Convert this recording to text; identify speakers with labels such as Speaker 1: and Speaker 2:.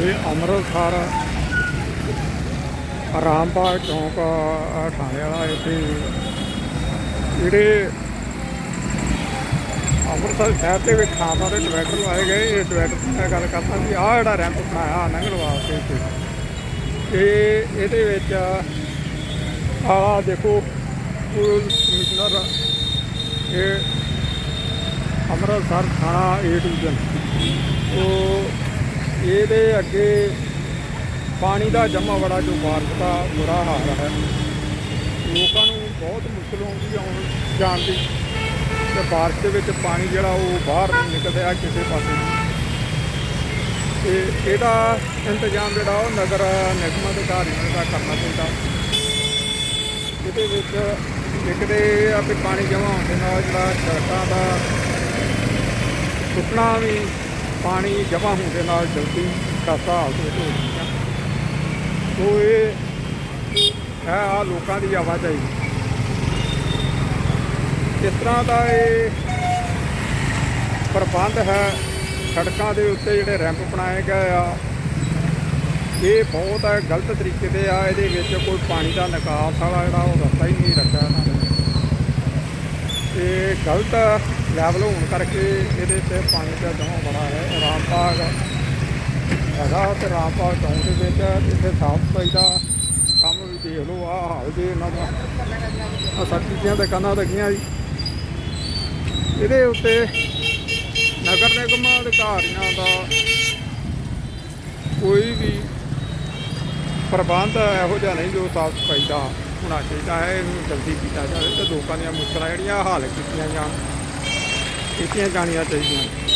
Speaker 1: ਇਹ ਅੰਮ੍ਰਿਤਸਰ ਰਾਮਪਾਲ ਚੌਂਕ ਥਾਣੇ ਵਾਲਾ ਇੱਥੇ। ਜਿਹੜੇ ਅੰਮ੍ਰਿਤਸਰ ਸ਼ਹਿਰ ਦੇ ਵਿੱਚ ਥਾਂ ਥਾਂ ਤੇ ਡਿਵਾਈਡਰ ਲਾਏ ਗਏ, ਇਹ ਡਿਵਾਈਡਰ ਮੈਂ ਗੱਲ ਕਰਦਾ ਵੀ ਆਹ ਜਿਹੜਾ ਰੈਂਪ ਬਣਾਇਆ ਲੰਘਣ ਵਾਸਤੇ ਇੱਥੇ ਇਹ ਇਹਦੇ ਵਿੱਚ ਆਹ ਦੇਖੋ ਪੁਲਿਸ ਕਮਿਸ਼ਨਰ ਇਹ ਅੰਮ੍ਰਿਤਸਰ ਥਾਣਾ ਏ ਡਿਵੀਜ਼ਨ ਉਹ ਇਹਦੇ ਅੱਗੇ ਪਾਣੀ ਦਾ ਜਮਾ ਬੜਾ ਜੋ ਬਾਰਿਸ਼ ਦਾ ਬੁਰਾ ਹਾਲ ਹੈ। ਲੋਕਾਂ ਨੂੰ ਬਹੁਤ ਮੁਸ਼ਕਲ ਆਉਂਦੀ ਆਉਣ ਜਾਣ ਦੀ। ਤੇ ਬਾਰਿਸ਼ ਦੇ ਵਿੱਚ ਪਾਣੀ ਜਿਹੜਾ ਉਹ ਬਾਹਰ ਨਹੀਂ ਨਿਕਲਦਾ ਕਿਸੇ ਪਾਸੇ। ਤੇ ਇਹਦਾ ਇੰਤਜ਼ਾਮ ਜਿਹੜਾ ਉਹ ਨਗਰ ਨਿਗਮ ਅਧਿਕਾਰੀਆਂ ਦਾ ਕਰਨਾ ਚਾਹੀਦਾ। ਇਹਦੇ ਵਿੱਚ ਇੱਕ ਆ ਵੀ ਪਾਣੀ ਜਮ੍ਹਾਂ ਹੋਣ ਦੇ ਨਾਲ ਜਿਹੜਾ ਸੜਕਾਂ ਦਾ ਸੁੱਕਣਾ ਵੀ ਪਾਣੀ ਜਮ੍ਹਾਂ ਹੋਣ ਦੇ ਨਾਲ ਜਲਦੀ ਖਾਸਾ ਹਾਲਤ ਵਿੱਚ ਹੋ ਜਾਂਦਾ ਸੋ ਇਹ ਹੈ ਆ ਲੋਕਾਂ ਦੀ ਆਵਾਜਾਈ। ਇਸ ਤਰ੍ਹਾਂ ਦਾ ਇਹ ਪ੍ਰਬੰਧ ਹੈ। ਸੜਕਾਂ ਦੇ ਉੱਤੇ ਜਿਹੜੇ ਰੈਂਪ ਬਣਾਏ ਗਏ ਆ, ਇਹ ਬਹੁਤ ਗਲਤ ਤਰੀਕੇ ਦੇ ਆ। ਇਹਦੇ ਵਿੱਚ ਕੋਈ ਪਾਣੀ ਦਾ ਨਿਕਾਸ ਵਾਲਾ ਜਿਹੜਾ ਉਹ ਰਸਤਾ ਹੀ ਨਹੀਂ ਰੱਖਿਆ ਇਹਨਾਂ ਨੇ। ਤੇ ਗਲਤ ਲੈਵਲ ਹੋਣ ਕਰਕੇ ਇਹਦੇ ਤੇ ਪਾਣੀ ਦਾ ਜਮ੍ਹਾਂ ਬੜਾ ਹੈ। ਰਾਮਬਾਗ ਹੈਗਾ ਤੇ ਰਾਮਬਾਗ ਟਾਊਨ ਦੇ ਵਿੱਚ ਇੱਥੇ ਸਾਫ਼ ਸਫ਼ਾਈ ਦਾ ਕੰਮ ਵੀ ਦੇਖ ਲਓ ਆ ਹਾਲ ਜੇ ਇਹਨਾਂ ਦਾ। ਆ ਸੱਚੀਆਂ ਦੇ ਕੰਨਾਂ ਲੱਗੀਆਂ ਜੀ। ਇਹਦੇ ਉੱਤੇ ਨਗਰ ਨਿਗਮ ਅਧਿਕਾਰੀਆਂ ਦਾ ਕੋਈ ਵੀ ਪ੍ਰਬੰਧ ਇਹੋ ਜਿਹਾ ਨਹੀਂ ਜੋ ਸਾਫ਼ ਸਫ਼ਾਈ ਦਾ ਹੋਣਾ ਚਾਹੀਦਾ ਹੈ, ਇਹਨੂੰ ਜਲਦੀ ਕੀਤਾ ਜਾਵੇ ਤੇ ਲੋਕਾਂ ਦੀਆਂ ਮੁਸ਼ਕਲਾਂ ਜਿਹੜੀਆਂ ਹੱਲ ਕੀਤੀਆਂ ਜਾਣ। 有现在干你要真心。